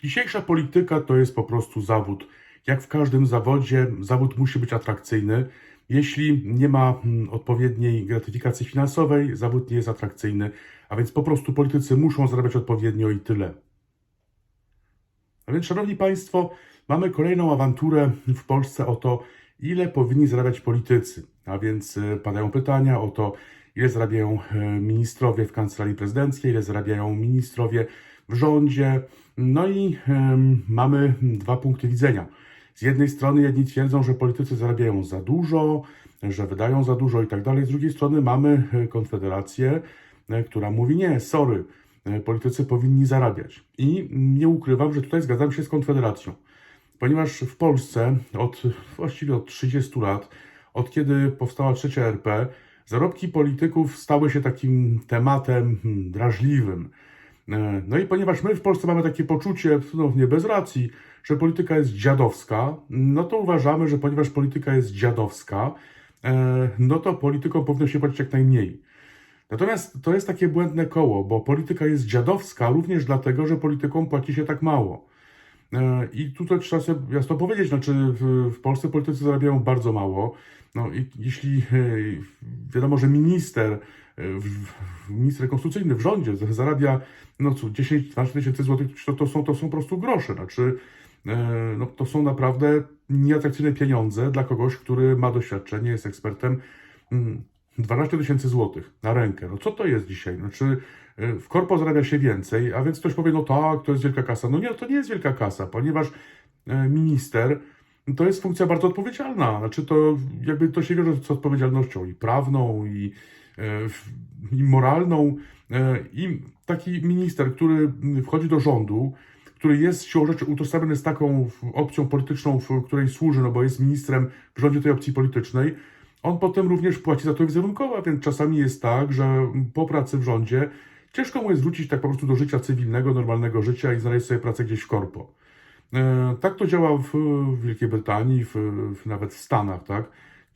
Dzisiejsza polityka to jest po prostu zawód. Jak w każdym zawodzie, zawód musi być atrakcyjny. Jeśli nie ma mm, odpowiedniej gratyfikacji finansowej, zawód nie jest atrakcyjny, a więc po prostu politycy muszą zarabiać odpowiednio i tyle. A więc, Szanowni Państwo, mamy kolejną awanturę w Polsce o to, ile powinni zarabiać politycy. A więc e, padają pytania o to, ile zarabiają e, ministrowie w kancelarii prezydenckiej, ile zarabiają ministrowie w rządzie. No i mamy dwa punkty widzenia. Z jednej strony jedni twierdzą, że politycy zarabiają za dużo, że wydają za dużo i tak dalej. Z drugiej strony mamy e, Konfederację, e, która mówi nie, sorry, e, politycy powinni zarabiać. I nie ukrywam, że tutaj zgadzam się z Konfederacją. Ponieważ w Polsce od właściwie od 30 lat, od kiedy powstała trzecia RP, zarobki polityków stały się takim tematem hmm, drażliwym. E, No i ponieważ my w Polsce mamy takie poczucie, no nie bez racji, że polityka jest dziadowska, no to uważamy, że ponieważ polityka jest dziadowska, e, no to polityką powinno się płacić jak najmniej. Natomiast to jest takie błędne koło, bo polityka jest dziadowska również dlatego, że politykom płaci się tak mało. E, I tutaj trzeba sobie jasno powiedzieć, znaczy w, Polsce politycy zarabiają bardzo mało. No i jeśli wiadomo, że minister, minister konstytucyjny w rządzie zarabia no co, 10-12 tysięcy złotych, to, to, są, to są po prostu grosze. Znaczy, e, no, to są naprawdę nieatrakcyjne pieniądze dla kogoś, który ma doświadczenie, jest ekspertem. Mm, 12 tysięcy złotych na rękę. No co to jest dzisiaj? Znaczy, e, w korpo zarabia się więcej, a więc ktoś powie, no tak, to jest wielka kasa. No nie, to nie jest wielka kasa, ponieważ e, minister to jest funkcja bardzo odpowiedzialna. Znaczy, to jakby to się wiąże z odpowiedzialnością i prawną, i, e, i moralną. E, I taki minister, który wchodzi do rządu, który jest siłą rzeczy utożsamiony z taką opcją polityczną, w której służy, no bo jest ministrem w rządzie tej opcji politycznej, on potem również płaci za to wizerunkowo, więc czasami jest tak, że po pracy w rządzie ciężko mu jest wrócić tak po prostu do życia cywilnego, normalnego życia i znaleźć sobie pracę gdzieś w korpo. E, Tak to działa w Wielkiej Brytanii, w, w, nawet w Stanach, tak?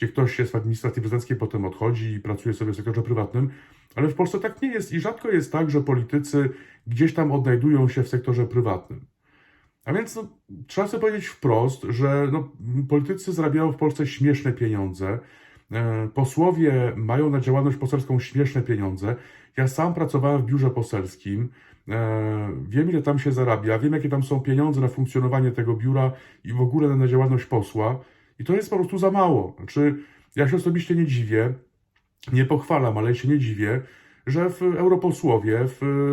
Gdzie ktoś jest w administracji prezydenckiej, potem odchodzi i pracuje sobie w sektorze prywatnym, ale w Polsce tak nie jest i rzadko jest tak, że politycy gdzieś tam odnajdują się w sektorze prywatnym. A więc no, trzeba sobie powiedzieć wprost, że no, politycy zarabiają w Polsce śmieszne pieniądze. E, Posłowie mają na działalność poselską śmieszne pieniądze. Ja sam pracowałem w biurze poselskim. E, Wiem, ile tam się zarabia, wiem, jakie tam są pieniądze na funkcjonowanie tego biura i w ogóle na działalność posła. I to jest po prostu za mało. Znaczy, ja się osobiście nie dziwię, nie pochwalam, ale się nie dziwię, że w europosłowie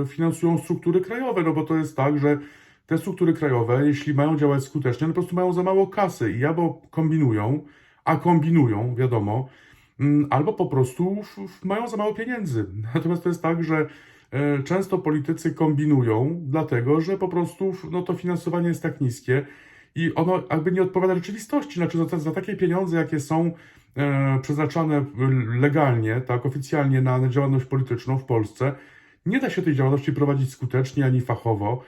finansują struktury krajowe, no bo to jest tak, że te struktury krajowe, jeśli mają działać skutecznie, no po prostu mają za mało kasy i albo kombinują, a kombinują, wiadomo, mm, albo po prostu mają za mało pieniędzy. Natomiast to jest tak, że e, często politycy kombinują, dlatego że po prostu no, to finansowanie jest tak niskie i ono jakby nie odpowiada rzeczywistości. Znaczy za, za takie pieniądze, jakie są e, przeznaczane legalnie, tak, oficjalnie na, działalność polityczną w Polsce, nie da się tej działalności prowadzić skutecznie ani fachowo.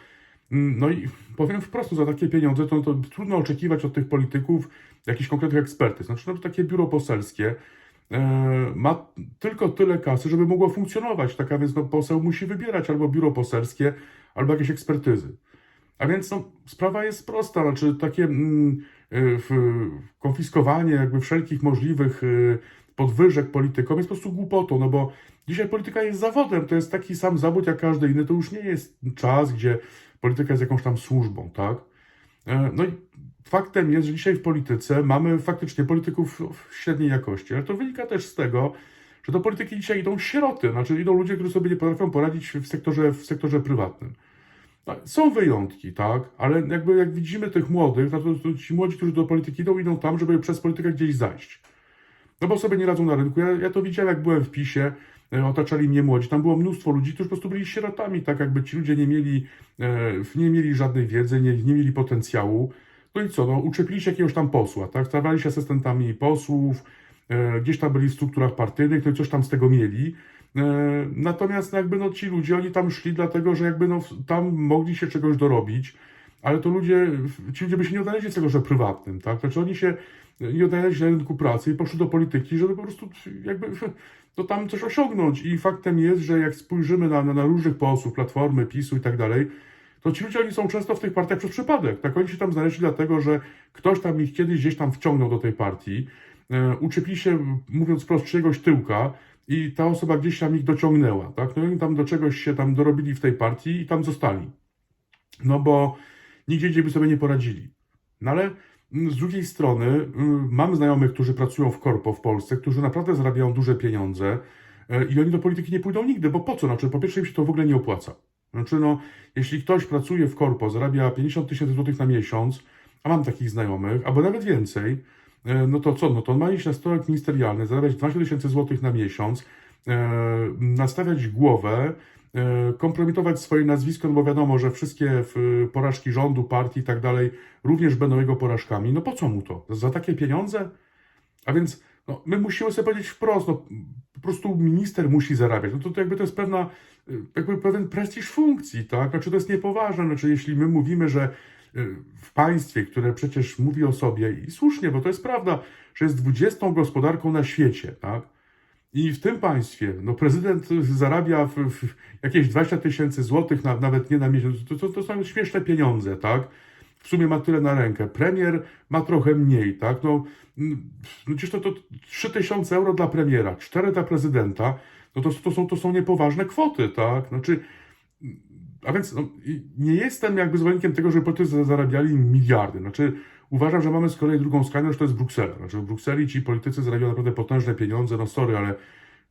Mm, No i powiem wprost, za takie pieniądze to, to trudno oczekiwać od tych polityków jakichś konkretnych ekspertyz. Znaczy, no, takie biuro poselskie e, ma tylko tyle kasy, żeby mogło funkcjonować. Taka więc no, poseł musi wybierać albo biuro poselskie, albo jakieś ekspertyzy. A więc no, sprawa jest prosta, znaczy takie mm, y, w- konfiskowanie jakby wszelkich możliwych y, podwyżek politykom jest po prostu głupotą, no bo dzisiaj polityka jest zawodem, to jest taki sam zawód jak każdy inny, to już nie jest czas, gdzie polityka jest jakąś tam służbą, tak? E, No i faktem jest, że dzisiaj w polityce mamy faktycznie polityków średniej jakości, ale to wynika też z tego, że do polityki dzisiaj idą sieroty, znaczy idą ludzie, którzy sobie nie potrafią poradzić w sektorze, w sektorze prywatnym. No, Są wyjątki, tak, ale jakby jak widzimy tych młodych, no to, to ci młodzi, którzy do polityki idą, idą tam, żeby przez politykę gdzieś zajść. No bo sobie nie radzą na rynku. Ja, ja to widziałem, jak byłem w PiSie, e, otaczali mnie młodzi. Tam było mnóstwo ludzi, którzy po prostu byli sierotami, tak jakby ci ludzie nie mieli, e, nie mieli żadnej wiedzy, nie, nie mieli potencjału. No i co, no uczepili się jakiegoś tam posła, tak, stawali się asystentami posłów, e, gdzieś tam byli w strukturach partyjnych, no i coś tam z tego mieli. E, Natomiast no jakby no ci ludzie, oni tam szli dlatego, że jakby no tam mogli się czegoś dorobić, ale to ludzie, ci ludzie by się nie odnaleźli w sektorze prywatnym, tak? Znaczy oni się nie odnaleźli na rynku pracy i poszli do polityki, żeby po prostu jakby no tam coś osiągnąć. I faktem jest, że jak spojrzymy na, na, na różnych posłów, Platformy, PiSu i tak dalej, to ci ludzie oni są często w tych partiach przez przypadek. Tak oni się tam znaleźli dlatego, że ktoś tam ich kiedyś gdzieś tam wciągnął do tej partii, e, uczepili się, mówiąc wprost, czyjegoś tyłka i ta osoba gdzieś tam ich dociągnęła, tak? No i tam do czegoś się tam dorobili w tej partii i tam zostali. No bo nigdzie indziej by sobie nie poradzili. No ale mm, z drugiej strony mm, mam znajomych, którzy pracują w korpo w Polsce, którzy naprawdę zarabiają duże pieniądze e, i oni do polityki nie pójdą nigdy, bo po co? Znaczy, po pierwsze im się to w ogóle nie opłaca. Znaczy, no, jeśli ktoś pracuje w korpo, zarabia 50 tysięcy złotych na miesiąc, a mam takich znajomych, albo nawet więcej, no to co? No to on ma iść na stołek ministerialny, zarabiać 12 tysięcy złotych na miesiąc, e, nastawiać głowę, e, kompromitować swoje nazwisko, no bo wiadomo, że wszystkie porażki rządu, partii i tak dalej również będą jego porażkami. No po co mu to? Za takie pieniądze? A więc no, my musimy sobie powiedzieć wprost, no, po prostu minister musi zarabiać. No to, to jakby to jest pewna, jakby pewien prestiż funkcji, tak? Znaczy to jest niepoważne. Znaczy jeśli my mówimy, że w państwie, które przecież mówi o sobie i słusznie, bo to jest prawda, że jest 20 gospodarką na świecie, tak? I w tym państwie, no prezydent zarabia w, w jakieś 20 tysięcy złotych, na, nawet nie na miesiąc, to, to, to są śmieszne pieniądze, tak? W sumie ma tyle na rękę. Premier ma trochę mniej, tak? No, no przecież to, to 3 tysiące euro dla premiera, 4 dla prezydenta, no to, to, są, to są niepoważne kwoty, tak? Znaczy, a więc no, nie jestem jakby zwolennikiem tego, żeby politycy zarabiali miliardy. Znaczy, uważam, że mamy z kolei drugą że to jest Bruksela. Znaczy, w Brukseli ci politycy zarabiają naprawdę potężne pieniądze, no sorry, ale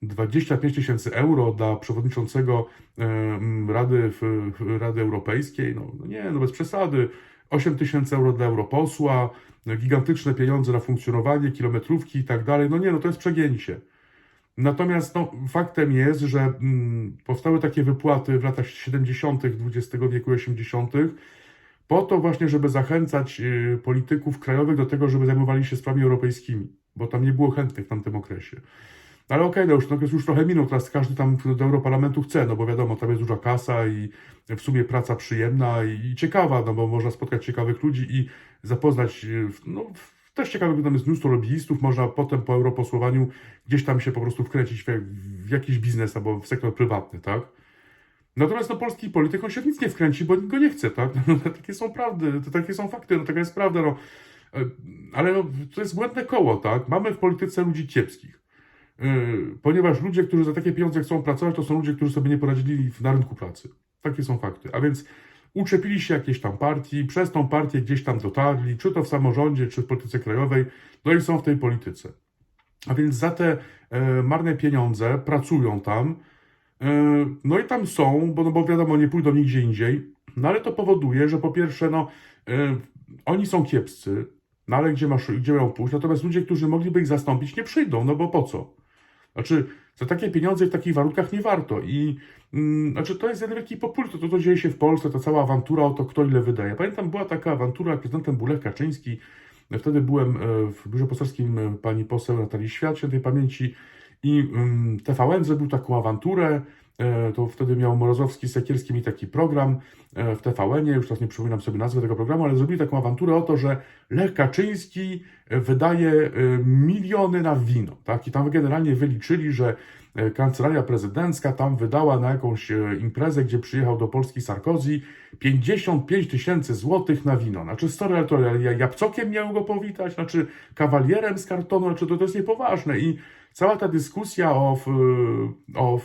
25 tysięcy euro dla przewodniczącego e, Rady, w, Rady Europejskiej, no, no nie, no bez przesady. 8 tysięcy euro dla europosła, gigantyczne pieniądze na funkcjonowanie, kilometrówki i tak dalej. No nie, no to jest przegięcie. Natomiast no, faktem jest, że mm, powstały takie wypłaty w latach 70. XX wieku, 80. po to właśnie, żeby zachęcać y, polityków krajowych do tego, żeby zajmowali się sprawami europejskimi, bo tam nie było chętnych w tamtym okresie. No Ale okej, no już, no, już trochę minął, teraz każdy tam do Europarlamentu chce, no bo wiadomo, tam jest duża kasa i w sumie praca przyjemna i, ciekawa, no bo można spotkać ciekawych ludzi i zapoznać, no w- też ciekawych, tam jest mnóstwo lobbyistów, można potem po europosłowaniu gdzieś tam się po prostu wkręcić w, w jakiś biznes albo w sektor prywatny, tak? Natomiast no, polski polityk, on się w nic nie wkręci, bo nikt go nie chce, tak? No, takie są prawdy, to takie są fakty, no taka jest prawda, no. E, Ale no, to jest błędne koło, tak? Mamy w polityce ludzi kiepskich. Yy, ponieważ ludzie, którzy za takie pieniądze chcą pracować, to są ludzie, którzy sobie nie poradzili na rynku pracy. Takie są fakty. A więc uczepili się jakiejś tam partii, przez tą partię gdzieś tam dotarli, czy to w samorządzie, czy w polityce krajowej, no i są w tej polityce. A więc za te e, marne pieniądze pracują tam, e, no i tam są, bo, no bo wiadomo, nie pójdą nigdzie indziej, no ale to powoduje, że po pierwsze, no, e, oni są kiepscy, no ale gdzie, masz, gdzie mają pójść? Natomiast ludzie, którzy mogliby ich zastąpić, nie przyjdą, no bo po co? Znaczy, za takie pieniądze w takich warunkach nie warto. I mm, znaczy, to jest jeden wielki populizm. To, to, co dzieje się w Polsce, ta cała awantura o to, kto ile wydaje. Pamiętam, była taka awantura, jak prezydentem był Kaczyński. Wtedy byłem e, w biurze poselskim e, pani poseł Natalii Świat, świętej pamięci. I mm, TVN zrobił taką awanturę. E, to wtedy miał Morozowski z Sekierskim i taki program e, w TVN-ie. Już teraz nie przypominam sobie nazwy tego programu, ale zrobili taką awanturę o to, że Lech Kaczyński wydaje e, miliony na wino. Tak? I tam generalnie wyliczyli, że kancelaria prezydencka tam wydała na jakąś imprezę, gdzie przyjechał do Polski Sarkozy 55 tysięcy złotych na wino. Znaczy, sorry, ale to ja- jabłcokiem miał go powitać, znaczy kawalierem z kartonu, znaczy to, to jest niepoważne. I cała ta dyskusja o, o,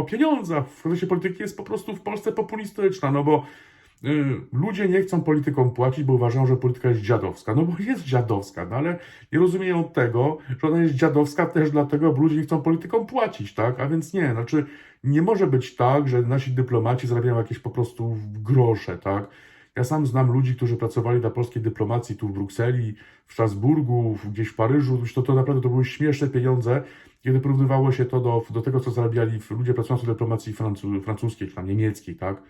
o pieniądzach w kontekście polityki jest po prostu w Polsce populistyczna, no bo y, ludzie nie chcą politykom płacić, bo uważają, że polityka jest dziadowska. No bo jest dziadowska, no ale nie rozumieją tego, że ona jest dziadowska też dlatego, bo ludzie nie chcą politykom płacić, tak? A więc nie, znaczy nie może być tak, że nasi dyplomaci zarabiają jakieś po prostu grosze, tak? Ja sam znam ludzi, którzy pracowali dla polskiej dyplomacji tu w Brukseli, w Strasburgu, gdzieś w Paryżu. To, to naprawdę to były śmieszne pieniądze, kiedy porównywało się to do, do tego, co zarabiali ludzie pracujący w dyplomacji francu, francuskiej czy tam niemieckiej, tak?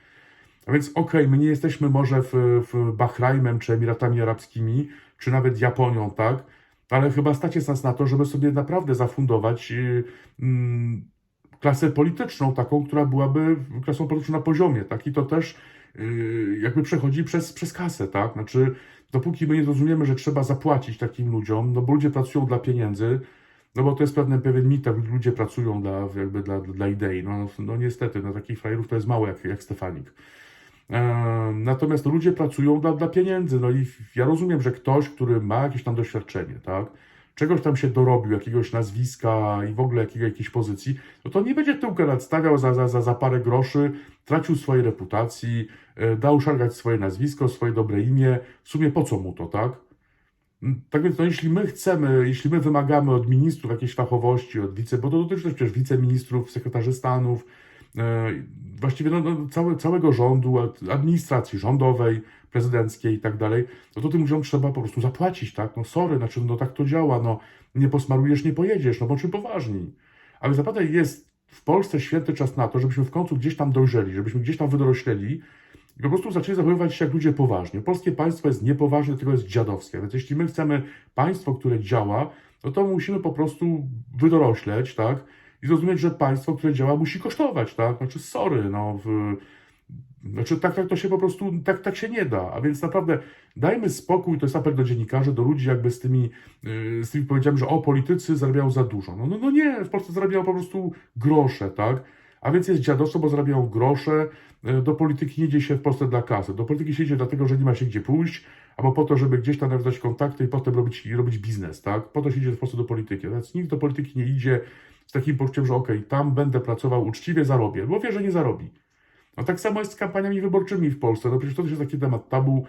A więc okej, my nie jesteśmy może w, w Bahrajmem czy Emiratami Arabskimi, czy nawet Japonią, tak? Ale chyba stać nas na to, żeby sobie naprawdę zafundować yy, mm, klasę polityczną, taką, która byłaby klasą polityczną na poziomie, tak? I to też yy, jakby przechodzi przez, przez kasę, tak? Znaczy, dopóki my nie zrozumiemy, że trzeba zapłacić takim ludziom, no bo ludzie pracują dla pieniędzy, no bo to jest pewien, pewien mit, ludzie pracują dla, jakby dla, dla idei. No, no niestety, no takich frajerów to jest mało jak, jak Stefanik. E, Natomiast ludzie pracują dla, dla pieniędzy. No i ja rozumiem, że ktoś, który ma jakieś tam doświadczenie, tak, czegoś tam się dorobił, jakiegoś nazwiska i w ogóle jakiego, jakiejś pozycji, no to nie będzie tyłkę nadstawiał za, za, za, parę groszy, tracił swojej reputacji, e, dał szargać swoje nazwisko, swoje dobre imię. W sumie po co mu to, tak? Mm, Tak więc, no, jeśli my chcemy, jeśli my wymagamy od ministrów jakiejś fachowości, od wice, bo to dotyczy też przecież wiceministrów, sekretarzy stanów, e, właściwie no, no, całe, całego rządu, ad- administracji rządowej, prezydenckiej i tak dalej, no to tym ludziom trzeba po prostu zapłacić, tak? No sorry, znaczy, no tak to działa, no nie posmarujesz, nie pojedziesz, no bądźmy poważni. A więc naprawdę jest w Polsce święty czas na to, żebyśmy w końcu gdzieś tam dojrzeli, żebyśmy gdzieś tam wydorośleli i po prostu zaczęli zachowywać się jak ludzie poważnie. Polskie państwo jest niepoważne, tylko jest dziadowskie. Więc jeśli my chcemy państwo, które działa, no to musimy po prostu wydorośleć, tak? I zrozumieć, że państwo, które działa, musi kosztować, tak? Znaczy, sorry, no. W... Znaczy, tak, tak to się po prostu, tak, tak się nie da. A więc naprawdę dajmy spokój, to jest apel do dziennikarzy, do ludzi jakby z tymi, yy, z tymi powiedziami, że o, politycy zarabiają za dużo. No, no, no nie, w Polsce zarabiają po prostu grosze, tak? A więc jest dziadostwo, bo zarabiają grosze. Yy, Do polityki nie idzie się w Polsce dla kasy. Do polityki się idzie dlatego, że nie ma się gdzie pójść, albo po to, żeby gdzieś tam nawiązać kontakty i potem robić, robić biznes, tak? Po to się idzie w Polsce do polityki. Więc nikt do polityki nie idzie z takim poczuciem, że okej, tam będę pracował uczciwie, zarobię, bo wie, że nie zarobi. No tak samo jest z kampaniami wyborczymi w Polsce. No przecież to też jest taki temat tabu,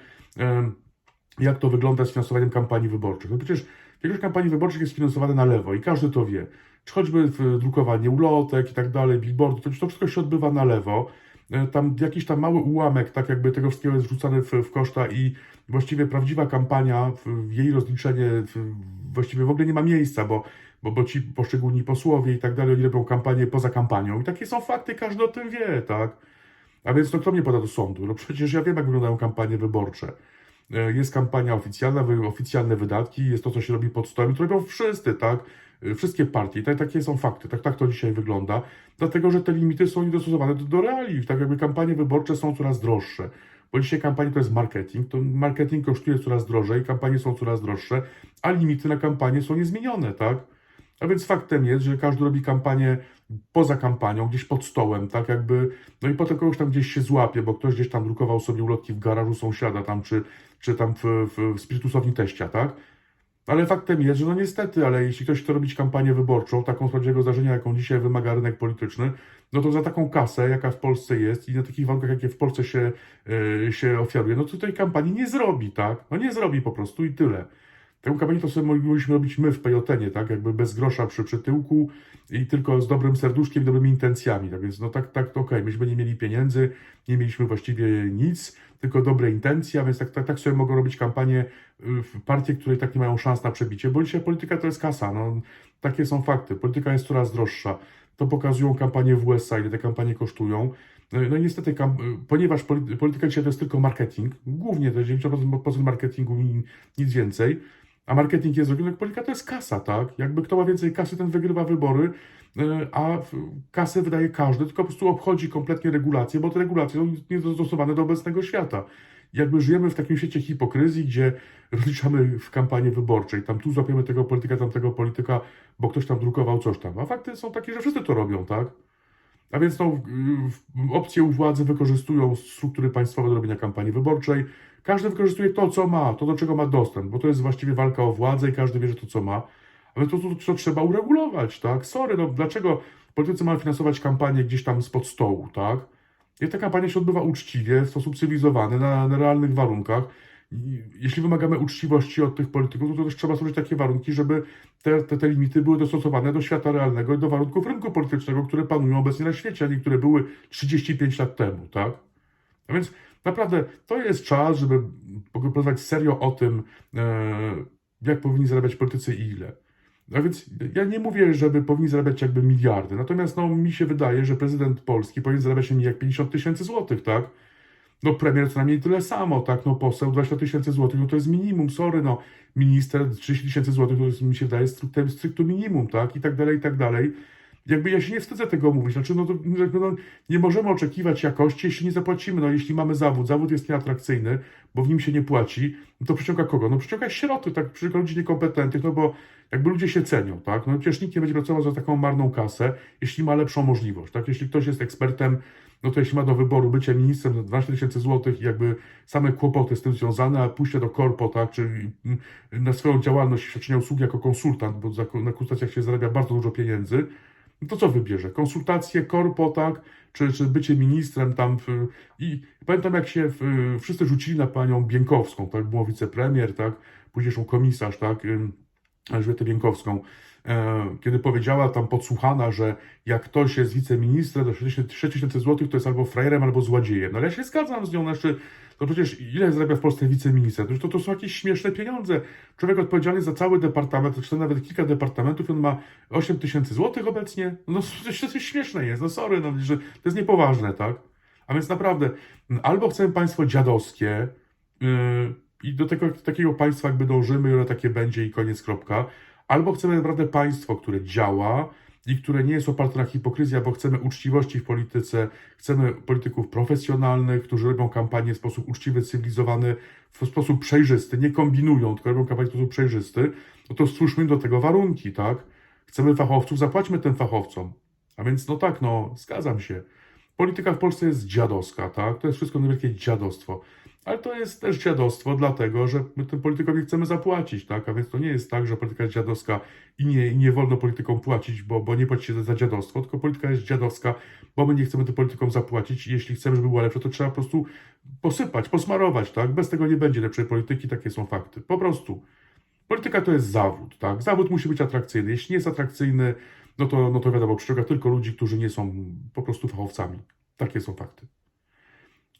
jak to wygląda z finansowaniem kampanii wyborczych. No przecież większość kampanii wyborczych jest finansowane na lewo i każdy to wie. Czy choćby drukowanie ulotek i tak dalej, billboardy, to, to wszystko się odbywa na lewo. E, Tam jakiś tam mały ułamek, tak jakby tego wszystkiego jest wrzucany w, w koszta i właściwie prawdziwa kampania, jej rozliczenie właściwie w ogóle nie ma miejsca, bo, bo, bo ci poszczególni posłowie i tak dalej, oni robią kampanię poza kampanią. I takie są fakty, każdy o tym wie, tak? A więc to kto mnie poda do sądu? No przecież ja wiem, jak wyglądają kampanie wyborcze. E, Jest kampania oficjalna, oficjalne wydatki, jest to, co się robi pod stołem i to robią wszyscy, tak? E, Wszystkie partie, tak, takie są fakty, tak, tak to dzisiaj wygląda, dlatego że te limity są niedostosowane do, do realiów, tak jakby kampanie wyborcze są coraz droższe, bo dzisiaj kampanie to jest marketing, to marketing kosztuje coraz drożej, kampanie są coraz droższe, a limity na kampanie są niezmienione, tak? A więc faktem jest, że każdy robi kampanię poza kampanią, gdzieś pod stołem, tak jakby, no i potem kogoś tam gdzieś się złapie, bo ktoś gdzieś tam drukował sobie ulotki w garażu sąsiada tam, czy, czy tam w, w, w spirytusowni teścia, tak? Ale faktem jest, że no niestety, ale jeśli ktoś chce robić kampanię wyborczą, taką z zdarzenia, jaką dzisiaj wymaga rynek polityczny, no to za taką kasę, jaka w Polsce jest i na takich warunkach, jakie w Polsce się, yy, się ofiaruje, no to tej kampanii nie zrobi, tak? No nie zrobi po prostu i tyle. Taką kampanię to sobie mogliśmy robić my w Pejotenie, tak? Jakby bez grosza przy przytyłku i tylko z dobrym serduszkiem dobrymi intencjami. Tak więc, no tak, tak, okej, myśmy nie mieli pieniędzy, nie mieliśmy właściwie nic, tylko dobre intencje, a więc tak, tak, tak sobie mogą robić kampanie y, w partie, które tak nie mają szans na przebicie, bo dzisiaj polityka to jest kasa, no takie są fakty. Polityka jest coraz droższa. To pokazują kampanie w USA, ile te kampanie kosztują. No no i niestety, kam- ponieważ poli- polityka dzisiaj to jest tylko marketing, głównie to jest 90% marketingu nic więcej, a marketing jest jak polityka to jest kasa, tak? Jakby kto ma więcej kasy, ten wygrywa wybory, e, a kasę wydaje każdy, tylko po prostu obchodzi kompletnie regulacje, bo te regulacje są niedostosowane do obecnego świata. Jakby żyjemy w takim świecie hipokryzji, gdzie rozliczamy w kampanii wyborczej, tam tu złapiemy tego polityka, tamtego polityka, bo ktoś tam drukował coś tam. A fakty są takie, że wszyscy to robią, tak? A więc no, w- w- opcje u władzy wykorzystują struktury państwowe do robienia kampanii wyborczej. Każdy wykorzystuje to, co ma, to, do czego ma dostęp, bo to jest właściwie walka o władzę i każdy wie, że to, co ma. Ale to, to, to trzeba uregulować, tak? Sorry, no dlaczego politycy mają finansować kampanię gdzieś tam spod stołu, tak? I ta kampania się odbywa uczciwie, w sposób cywilizowany, na, na realnych warunkach. I Jeśli wymagamy uczciwości od tych polityków, no to też trzeba stworzyć takie warunki, żeby te, te, te limity były dostosowane do świata realnego i do warunków rynku politycznego, które panują obecnie na świecie, a nie które były 35 lat temu, tak? A więc naprawdę to jest czas, żeby porozmawiać serio o tym, e, jak powinni zarabiać politycy i ile. A więc ja nie mówię, żeby powinni zarabiać jakby miliardy, natomiast no, mi się wydaje, że prezydent Polski powinien zarabiać nie jak 50 tysięcy złotych, tak? No premier co najmniej tyle samo, tak? No poseł 20 tysięcy złotych, no to jest minimum, sorry, no minister 30 tysięcy złotych, to jest, mi się wydaje stricte, stricte minimum, tak? I tak dalej, i tak dalej. Jakby ja się nie wstydzę tego mówić, znaczy no, to, jakby, no nie możemy oczekiwać jakości, jeśli nie zapłacimy, no jeśli mamy zawód, zawód jest nieatrakcyjny, bo w nim się nie płaci, no to przyciąga kogo? No przyciąga sieroty, tak? Przyciąga ludzi niekompetentnych, no bo jakby ludzie się cenią, tak? No przecież nikt nie będzie pracował za taką marną kasę, jeśli ma lepszą możliwość, tak? Jeśli ktoś jest ekspertem no to jeśli ma do wyboru bycie ministrem za 12 tysięcy złotych i jakby same kłopoty z tym związane, a pójście do korpo, tak, czy mm, na swoją działalność świadczenia usługi jako konsultant, bo na konsultacjach się zarabia bardzo dużo pieniędzy, no to co wybierze? Konsultacje, korpo, tak? Czy, czy bycie ministrem tam w, i pamiętam jak się w, wszyscy rzucili na panią Bienkowską, tak? Było wicepremier, tak? Późniejszą komisarz, tak? Elżbietę Bienkowską, kiedy powiedziała tam podsłuchana, że jak ktoś jest wiceministrem, to 6 tysięcy złotych to jest albo frajerem, albo złodziejem. No ale ja się zgadzam z nią, znaczy, to przecież ile zarabia w Polsce wiceminister? To, to, są jakieś śmieszne pieniądze. Człowiek odpowiedzialny za cały departament, czy to nawet kilka departamentów, on ma 8 tysięcy złotych obecnie? No to, to śmieszne jest, no sorry, no, że to jest niepoważne, tak? A więc naprawdę, albo chcemy państwo dziadowskie, yy, i do tego takiego państwa jakby dążymy, ile takie będzie i koniec, kropka. Albo chcemy naprawdę państwo, które działa i które nie jest oparte na hipokryzji, bo chcemy uczciwości w polityce, chcemy polityków profesjonalnych, którzy robią kampanię w sposób uczciwy, cywilizowany, w sposób przejrzysty, nie kombinują, tylko robią kampanię w sposób przejrzysty, no to stwórzmy do tego warunki, tak? Chcemy fachowców, zapłaćmy tym fachowcom. A więc no tak, no, zgadzam się. Polityka w Polsce jest dziadowska, tak? To jest wszystko wielkie dziadostwo. Ale to jest też dziadostwo, dlatego że my tym politykom nie chcemy zapłacić, tak? A więc to nie jest tak, że polityka jest dziadowska i nie, nie wolno politykom płacić, bo, bo nie płaci się za dziadostwo, tylko polityka jest dziadowska, bo my nie chcemy tym politykom zapłacić jeśli chcemy, żeby była lepsza, to trzeba po prostu posypać, posmarować, tak? Bez tego nie będzie lepszej polityki, takie są fakty. Po prostu. Polityka to jest zawód, tak? Zawód musi być atrakcyjny. Jeśli nie jest atrakcyjny, no to, no to wiadomo, przyciąga tylko ludzi, którzy nie są po prostu fachowcami. Takie są fakty.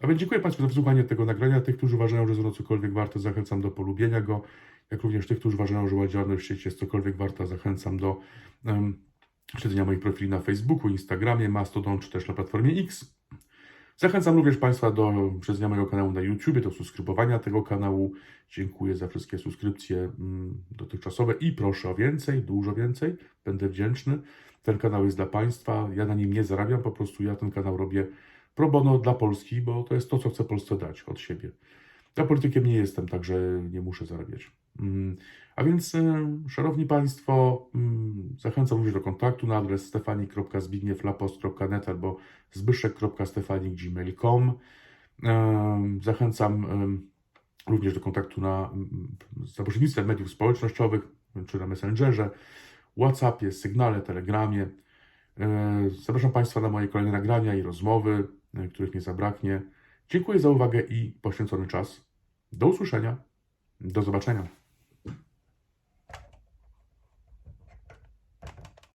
A więc dziękuję Państwu za wysłuchanie tego nagrania. Tych, którzy uważają, że ono cokolwiek warte, zachęcam do polubienia go. Jak również tych, którzy uważają, że moja działalność w sieci jest cokolwiek warta, zachęcam do um, śledzenia moich profili na Facebooku, Instagramie, Mastodon czy też na platformie X. Zachęcam również Państwa do śledzenia mojego kanału na YouTube, do subskrybowania tego kanału. Dziękuję za wszystkie subskrypcje mm, dotychczasowe i proszę o więcej, dużo więcej. Będę wdzięczny. Ten kanał jest dla Państwa. Ja na nim nie zarabiam, po prostu ja ten kanał robię pro bono dla Polski, bo to jest to, co chcę Polsce dać od siebie. Ja politykiem nie jestem, także nie muszę zarabiać. Mm, A więc, e, szanowni Państwo, mm, zachęcam również do kontaktu na adres stefani.zbigniewlapost.net albo zbyszek.stefanik.gmail.com. E, Zachęcam em, również do kontaktu na, mm, za mediów społecznościowych, czy na Messengerze, WhatsAppie, Sygnale, Telegramie. E, Zapraszam Państwa na moje kolejne nagrania i rozmowy, których nie zabraknie. Dziękuję za uwagę i poświęcony czas. Do usłyszenia. Do zobaczenia.